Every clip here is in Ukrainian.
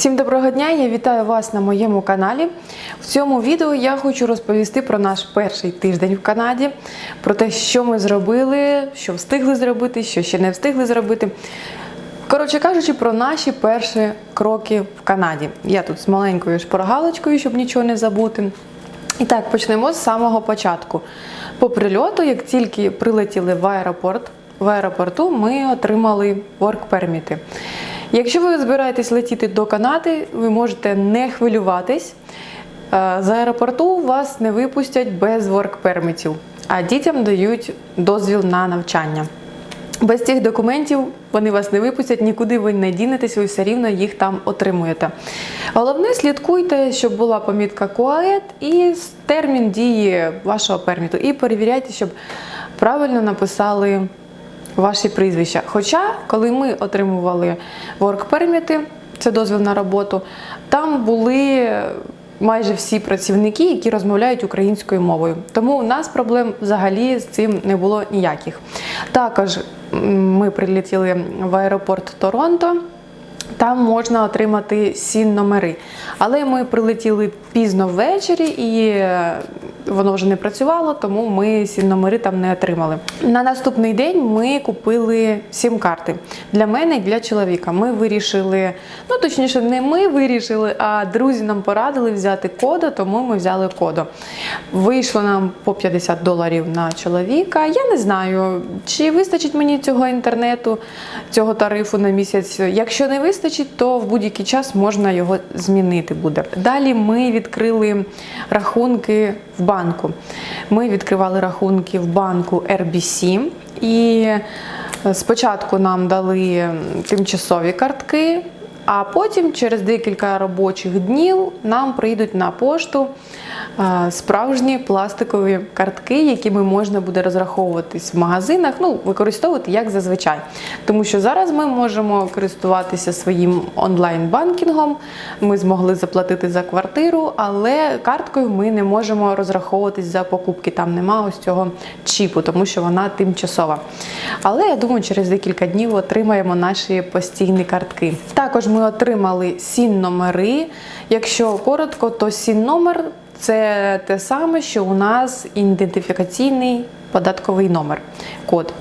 Всім доброго дня! Я вітаю вас на моєму каналі. В цьому відео я хочу розповісти про наш перший тиждень в Канаді, про те, що ми зробили, що встигли зробити, що ще не встигли зробити. Коротше кажучи, про наші перші кроки в Канаді. Я тут з маленькою шпаргалочкою, щоб нічого не забути. І так, почнемо з самого початку. По прильоту, як тільки прилетіли в аеропорт, в аеропорту ми отримали work-перміти. Якщо ви збираєтесь летіти до Канади, ви можете не хвилюватись. Е, З аеропорту вас не випустять без work-пермітів, а дітям дають дозвіл на навчання. Без цих документів вони вас не випустять, нікуди ви не дінетесь, ви все рівно їх там отримуєте. Головне, слідкуйте, щоб була помітка КУАЕТ і термін дії вашого перміту. І перевіряйте, щоб правильно написали ваші прізвища. Хоча, коли ми отримували work переміти, це дозвіл на роботу, там були майже всі працівники, які розмовляють українською мовою. Тому у нас проблем взагалі з цим не було ніяких. Також ми прилетіли в аеропорт Торонто. Там можна отримати сін номери. Але ми прилетіли пізно ввечері і е, воно вже не працювало, тому ми сін номери там не отримали. На наступний день ми купили сім-карти для мене і для чоловіка. Ми вирішили, ну точніше, не ми вирішили, а друзі нам порадили взяти коду, тому ми взяли коду. Вийшло нам по 50 доларів на чоловіка. Я не знаю, чи вистачить мені цього інтернету, цього тарифу на місяць. Якщо не вистачить, то в будь-який час можна його змінити буде. Далі ми відкрили рахунки в банку. Ми відкривали рахунки в банку RBC і спочатку нам дали тимчасові картки. А потім, через декілька робочих днів, нам прийдуть на пошту е, справжні пластикові картки, якими можна буде розраховуватись в магазинах, ну, використовувати як зазвичай. Тому що зараз ми можемо користуватися своїм онлайн-банкінгом, ми змогли заплатити за квартиру, але карткою ми не можемо розраховуватись за покупки. Там нема ось цього чіпу, тому що вона тимчасова. Але я думаю, через декілька днів отримаємо наші постійні картки. Також ми отримали сін номери. Якщо коротко, то сін номер це те саме, що у нас ідентифікаційний податковий номер, код.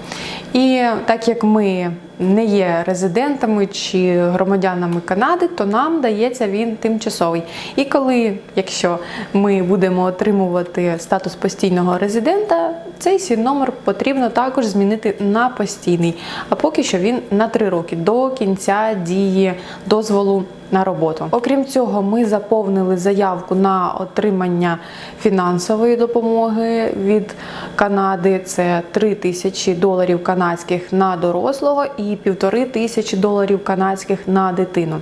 І так як ми не є резидентами чи громадянами Канади, то нам дається він тимчасовий. І коли, якщо ми будемо отримувати статус постійного резидента, цей сін номер потрібно також змінити на постійний. А поки що він на 3 роки до кінця дії дозволу на роботу. Окрім цього, ми заповнили заявку на отримання фінансової допомоги від Канади. Це 3 тисячі доларів канадських на дорослого і півтори тисячі доларів канадських на дитину.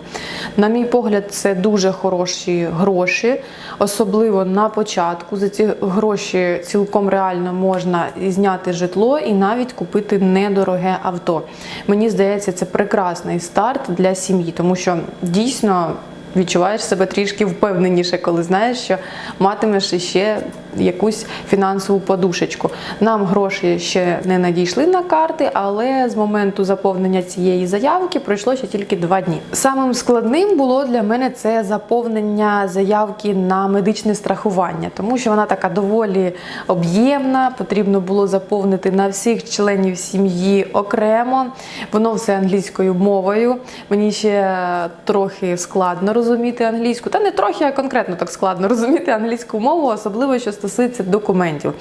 На мій погляд, це дуже хороші гроші, особливо на початку. За ці гроші цілком реально можна зняти житло і навіть купити недороге авто. Мені здається, це прекрасний старт для сім'ї, тому що дійсно. Відчуваєш себе трішки впевненіше, коли знаєш, що матимеш іще якусь фінансову подушечку. Нам гроші ще не надійшли на карти, але з моменту заповнення цієї заявки пройшло ще тільки два дні. Самим складним було для мене це заповнення заявки на медичне страхування, тому що вона така доволі об'ємна. Потрібно було заповнити на всіх членів сім'ї окремо. Воно все англійською мовою. Мені ще трохи складно розуміти англійську, та не трохи, а конкретно так складно розуміти англійську мову, особливо що стосується документів.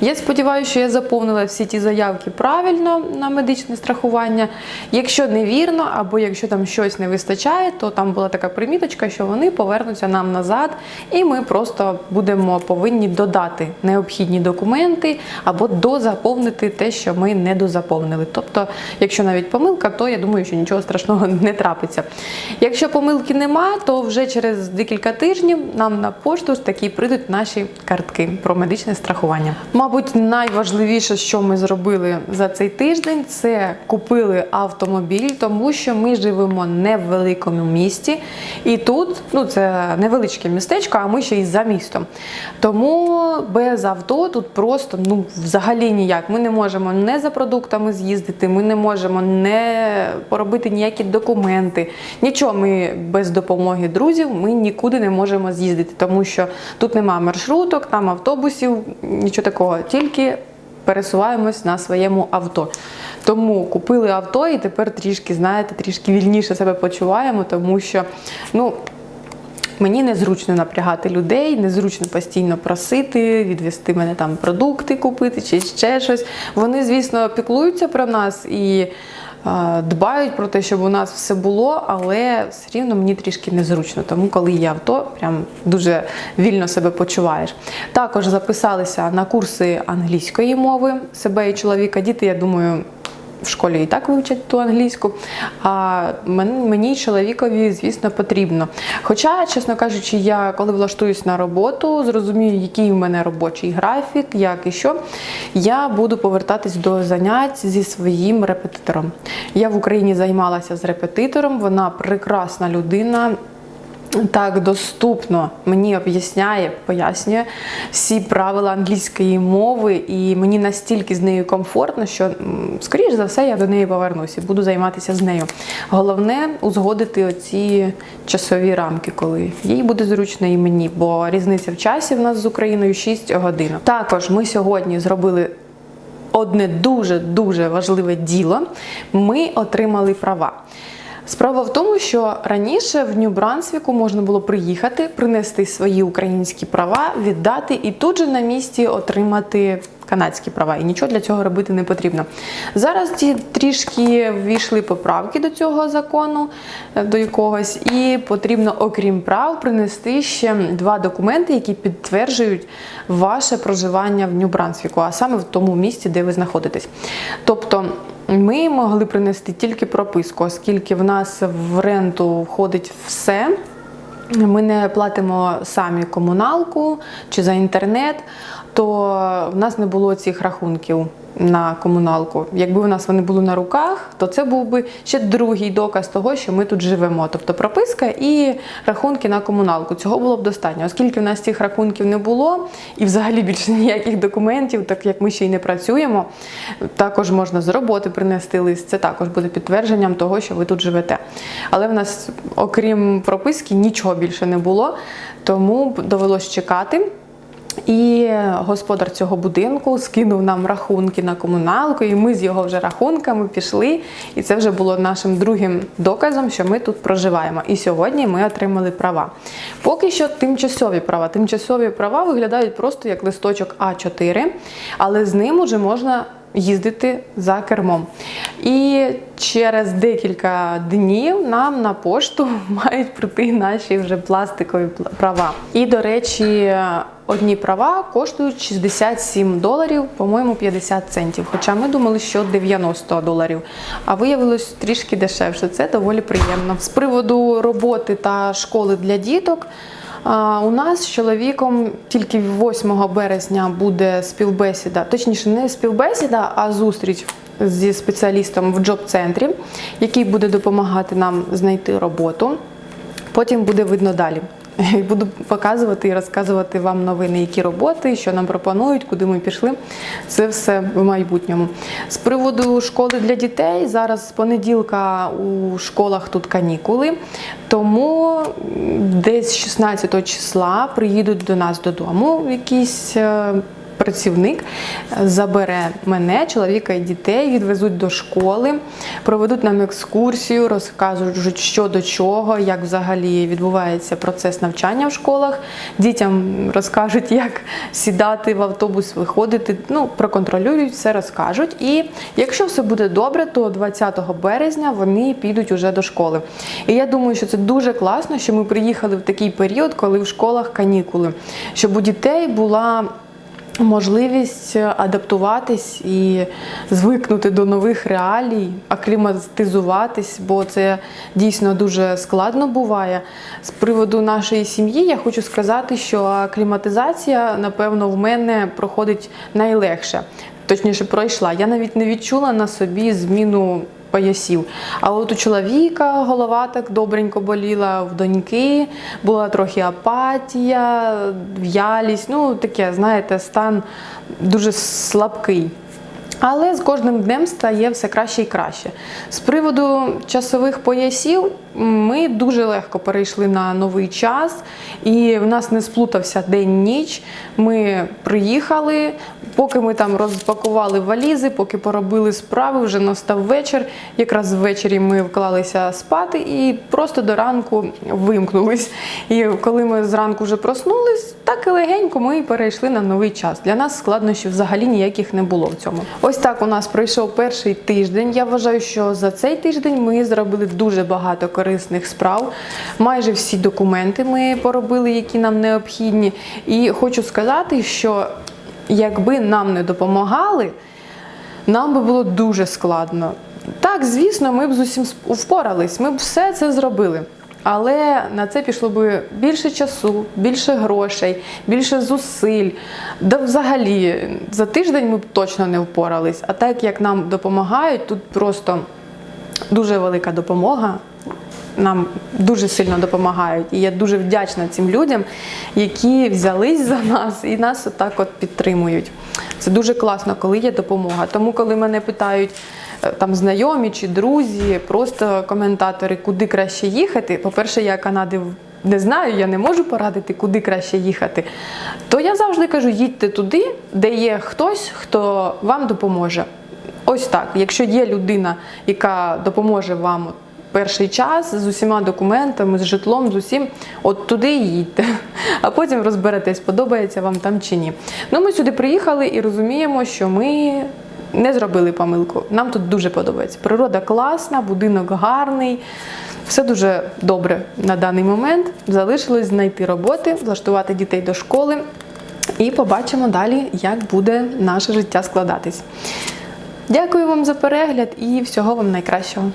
Я сподіваюся, що я заповнила всі ті заявки правильно на медичне страхування. Якщо невірно, або якщо там щось не вистачає, то там була така приміточка, що вони повернуться нам назад, і ми просто будемо повинні додати необхідні документи або дозаповнити те, що ми не дозаповнили. Тобто, якщо навіть помилка, то я думаю, що нічого страшного не трапиться. Якщо помилки нема, то вже через декілька тижнів нам на пошту ж таки прийдуть наші картки. Про медичне страхування. Мабуть, найважливіше, що ми зробили за цей тиждень, це купили автомобіль, тому що ми живемо не в великому місті, і тут ну це невеличке містечко, а ми ще й за містом. Тому без авто тут просто ну взагалі ніяк. Ми не можемо не за продуктами з'їздити, ми не можемо не поробити ніякі документи. Нічого ми без допомоги друзів ми нікуди не можемо з'їздити, тому що тут немає маршруток, там автобусів, нічого такого, тільки пересуваємось на своєму авто. Тому купили авто і тепер трішки, знаєте, трішки вільніше себе почуваємо, тому що ну. Мені незручно напрягати людей, незручно постійно просити, відвести мене там продукти купити чи ще щось. Вони, звісно, піклуються про нас і дбають про те, щоб у нас все було, але все рівно мені трішки незручно. Тому, коли є авто, прям дуже вільно себе почуваєш. Також записалися на курси англійської мови себе і чоловіка. Діти, я думаю. В школі і так вивчать ту англійську, а мені чоловікові, звісно, потрібно. Хоча, чесно кажучи, я коли влаштуюсь на роботу, зрозумію, який в мене робочий графік, як і що, я буду повертатись до занять зі своїм репетитором. Я в Україні займалася з репетитором, вона прекрасна людина так доступно мені об'ясняє, пояснює всі правила англійської мови, і мені настільки з нею комфортно, що, скоріш за все, я до неї повернуся буду займатися з нею. Головне узгодити оці часові рамки, коли їй буде зручно і мені, бо різниця в часі в нас з Україною 6 годин. Також ми сьогодні зробили одне дуже дуже важливе діло. Ми отримали права. Справа в тому, що раніше в Нью-Брансвіку можна було приїхати, принести свої українські права, віддати і тут же на місці отримати канадські права. І нічого для цього робити не потрібно. Зараз ті трішки ввійшли поправки до цього закону, е, до якогось, і потрібно, окрім прав, принести ще два документи, які підтверджують ваше проживання в Нью-Брансвіку, а саме в тому місці, де ви знаходитесь. Тобто. Ми могли принести тільки прописку, оскільки в нас в ренту входить все. Ми не платимо самі комуналку чи за інтернет, то в нас не було цих рахунків на комуналку. Якби у нас вони були на руках, то це був би ще другий доказ того, що ми тут живемо. Тобто прописка і рахунки на комуналку. Цього було б достатньо, оскільки в нас цих рахунків не було, і взагалі більше ніяких документів, так як ми ще й не працюємо. Також можна з роботи принести лист. Це також буде підтвердженням того, що ви тут живете. Але в нас, окрім прописки, нічого більше не було, тому довелось чекати. І господар цього будинку скинув нам рахунки на комуналку, і ми з його вже рахунками пішли. І це вже було нашим другим доказом, що ми тут проживаємо. І сьогодні ми отримали права. Поки що тимчасові права. Тимчасові права виглядають просто як листочок А4, але з ним уже можна їздити за кермом. І через декілька днів нам на пошту мають прийти наші вже пластикові пла- права. І, до речі, одні права коштують 67 доларів, по-моєму, 50 центів. Хоча ми думали, що 90 доларів. А виявилось трішки дешевше. Це доволі приємно. З приводу роботи та школи для діток. У нас з чоловіком тільки 8 березня буде співбесіда, точніше, не співбесіда, а зустріч зі спеціалістом в джоб-центрі, який буде допомагати нам знайти роботу. Потім буде видно далі. І Буду показувати і розказувати вам новини, які роботи, що нам пропонують, куди ми пішли. Це все в майбутньому. З приводу школи для дітей зараз з понеділка у школах тут канікули, тому десь 16 числа приїдуть до нас додому якісь. Працівник забере мене, чоловіка і дітей, відвезуть до школи, проведуть нам екскурсію, розкажуть, що до чого, як взагалі відбувається процес навчання в школах. Дітям розкажуть, як сідати в автобус, виходити. Ну, проконтролюють, все розкажуть. І якщо все буде добре, то 20 березня вони підуть уже до школи. І я думаю, що це дуже класно, що ми приїхали в такий період, коли в школах канікули, щоб у дітей була можливість адаптуватись і звикнути до нових реалій, акліматизуватись, бо це дійсно дуже складно буває. З приводу нашої сім'ї я хочу сказати, що акліматизація, напевно, в мене проходить найлегше. Точніше, пройшла. Я навіть не відчула на собі зміну поясів. А от у чоловіка голова так добренько боліла, в доньки була трохи апатія, в'ялість. Ну, таке, знаєте, стан дуже слабкий. Але з кожним днем стає все краще і краще. З приводу часових поясів ми дуже легко перейшли на новий час, і в нас не сплутався день-ніч. Ми приїхали, поки ми там розпакували валізи, поки поробили справи, вже настав вечір. Якраз ввечері ми вклалися спати і просто до ранку вимкнулись. І коли ми зранку вже проснулись, так і легенько ми перейшли на новий час. Для нас складнощів взагалі ніяких не було в цьому. Ось так у нас пройшов перший тиждень. Я вважаю, що за цей тиждень ми зробили дуже багато корисних справ. Майже всі документи ми поробили, які нам необхідні. І хочу сказати, що якби нам не допомагали, нам би було дуже складно. Так, звісно, ми б з усім впорались, ми б все це зробили. Але на це пішло би більше часу, більше грошей, більше зусиль. Да взагалі за тиждень ми б точно не впорались. А так як нам допомагають, тут просто дуже велика допомога. Нам дуже сильно допомагають. І я дуже вдячна цим людям, які взялись за нас і нас отак от підтримують. Це дуже класно, коли є допомога. Тому, коли мене питають е, там знайомі чи друзі, просто коментатори, куди краще їхати. По-перше, я Канади не знаю, я не можу порадити, куди краще їхати. То я завжди кажу: їдьте туди, де є хтось, хто вам допоможе. Ось так. Якщо є людина, яка допоможе вам перший час з усіма документами, з житлом, з усім, от туди їдьте. А потім розберетесь, подобається вам там чи ні. Ну, ми сюди приїхали і розуміємо, що ми не зробили помилку. Нам тут дуже подобається. Природа класна, будинок гарний. Все дуже добре на даний момент. Залишилось знайти роботи, влаштувати дітей до школи. І побачимо далі, як буде наше життя складатись. Дякую вам за перегляд і всього вам найкращого.